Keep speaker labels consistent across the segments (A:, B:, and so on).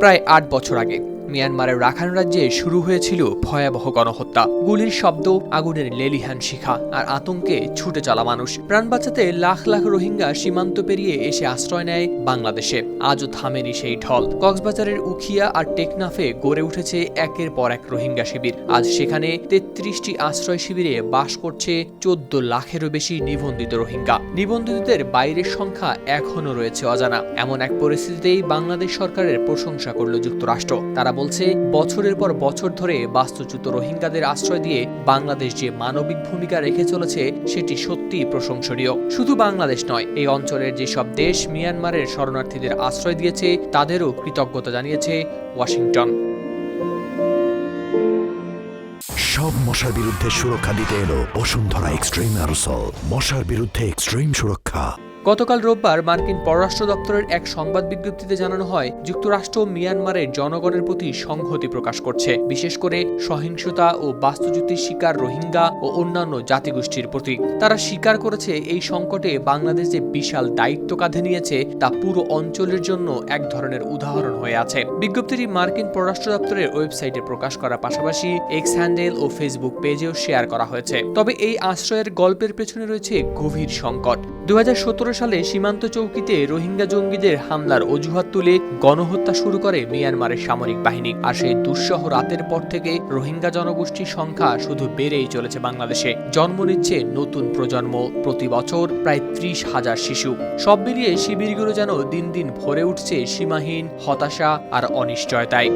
A: প্রায় আট বছর আগে। মিয়ানমারের রাখাইন রাজ্যে শুরু হয়েছিল ভয়াবহ গণহত্যা। গুলির শব্দ, আগুনের লেলিহান শিখা আর আতঙ্কে ছুটে চলা মানুষ। প্রাণ বাঁচাতে লাখ লাখ রোহিঙ্গা সীমান্ত পেরিয়ে এসে আশ্রয় নেয় বাংলাদেশে। আজও থামেনি সেই ঢল। কক্সবাজারের উখিয়া আর টেকনাফে গড়ে উঠেছে একের পর এক রোহিঙ্গা শিবির। আজ সেখানে তেত্রিশটি আশ্রয় শিবিরে বাস করছে চোদ্দ লাখেরও বেশি নিবন্ধিত রোহিঙ্গা। নিবন্ধিতদের বাইরের সংখ্যা এখনও রয়েছে অজানা। এমন এক পরিস্থিতিতেই বাংলাদেশ সরকারের প্রশংসা করল যুক্তরাষ্ট্র। তারা বলছে, বছরের পর বছর ধরে বাস্তুচ্যুত রোহিঙ্গাদের আশ্রয় দিয়ে বাংলাদেশ যে মানবিক ভূমিকা রেখে চলেছে, সেটি সত্যিই প্রশংসনীয়। শুধু বাংলাদেশ নয়, এই অঞ্চলের যেসব দেশ মিয়ানমারের শরণার্থীদের আশ্রয় দিয়েছে, তাদেরও কৃতজ্ঞতা জানিয়েছে ওয়াশিংটন।
B: সব মশার বিরুদ্ধে সুরক্ষা দিতে এলো বসুন্ধরা এক্সট্রিম অ্যারোসল। মশার বিরুদ্ধে এক্সট্রিম সুরক্ষা।
A: গতকাল রোববার মার্কিন পররাষ্ট্র দপ্তরের এক সংবাদ বিজ্ঞপ্তিতে জানানো হয়, যুক্তরাষ্ট্র মিয়ানমারের জনগণের প্রতি সংহতি প্রকাশ করছে। বিশেষ করে সহিংসতা ও বাস্তুচ্যুতির শিকার রোহিঙ্গা ও অন্যান্য জাতিগোষ্ঠীর প্রতি। তারা স্বীকার করেছে, এই সংকটে বাংলাদেশ যে বিশাল দায়িত্ব কাঁধে নিয়েছে, তা পুরো অঞ্চলের জন্য এক ধরনের উদাহরণ হয়ে আছে। বিজ্ঞপ্তিটি মার্কিন পররাষ্ট্র দপ্তরের ওয়েবসাইটে প্রকাশ করার পাশাপাশি এক্স হ্যান্ডেল ও ফেসবুক পেজেও শেয়ার করা হয়েছে। তবে এই আশ্রয়ের গল্পের পেছনে রয়েছে গভীর সংকট। দু হাজার সতেরো সালে সীমান্ত চৌকিতে রোহিঙ্গা জঙ্গিদের হামলার অজুহাত তুলে গণহত্যা শুরু করে মিয়ানমারের সামরিক বাহিনী। আর সেই দুঃসহ রাতের পর থেকে রোহিঙ্গা জনগোষ্ঠীর সংখ্যা শুধু বেড়েই চলেছে বাংলাদেশে। জন্ম নিচ্ছে নতুন প্রজন্ম, প্রতি বছর প্রায় ত্রিশ হাজার শিশু। সব মিলিয়ে শিবিরগুলো যেন দিন দিন ভরে উঠছে সীমাহীন, হতাশা আর অনিশ্চয়তায়।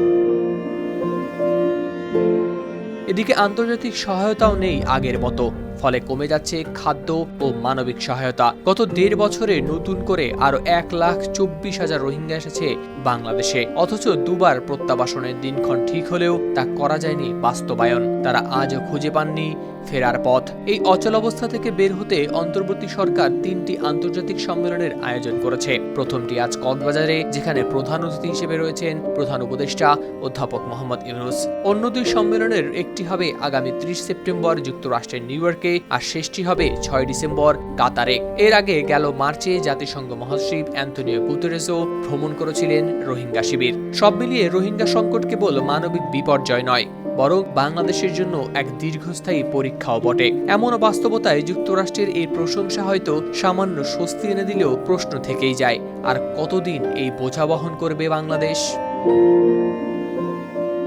A: এদিকে আন্তর্জাতিক সহায়তাও নেই আগের মতো। ফলে কমে যাচ্ছে খাদ্য ও মানবিক সহায়তা। গত দেড় বছরে নতুন করে আরও এক লাখ চব্বিশ হাজার রোহিঙ্গা এসেছে বাংলাদেশে। অথচ দুবার প্রত্যাবাসনের দিনক্ষণ ঠিক হলেও তা করা যায়নি বাস্তবায়ন। তারা আজও খুঁজে পাননি ফেরার পথ। এই অচল অবস্থা থেকে বের হতে অন্তর্বর্তী সরকার তিনটি আন্তর্জাতিক সম্মেলনের আয়োজন করেছে। প্রথমটি আজ কক্সবাজারে, যেখানে প্রধান অতিথি হিসেবে রয়েছেন প্রধান উপদেষ্টা অধ্যাপক মোহাম্মদ ইউনুস। অন্য দুই সম্মেলনের একটি হবে আগামী ত্রিশ সেপ্টেম্বর যুক্তরাষ্ট্রের নিউ ইয়র্কে। আর শেষটি হবে ছয় ডিসেম্বর, কাতারে। এর আগে গেল মার্চে জাতিসংঘ মহাসচিব অ্যান্টনিও গুতেরেসও ভ্রমণ করেছিলেন রোহিঙ্গা শিবির। সব মিলিয়ে রোহিঙ্গা সংকট কেবল মানবিক বিপর্যয় নয়, বরং বাংলাদেশের জন্য এক দীর্ঘস্থায়ী পরীক্ষাও বটে। এমন বাস্তবতায় যুক্তরাষ্ট্রের এই প্রশংসা হয়তো সামান্য স্বস্তি এনে দিলেও প্রশ্ন থেকেই যায়, আর কতদিন এই বোঝা বহন করবে Bangladesh?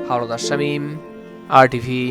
A: Howlader Shamim R TV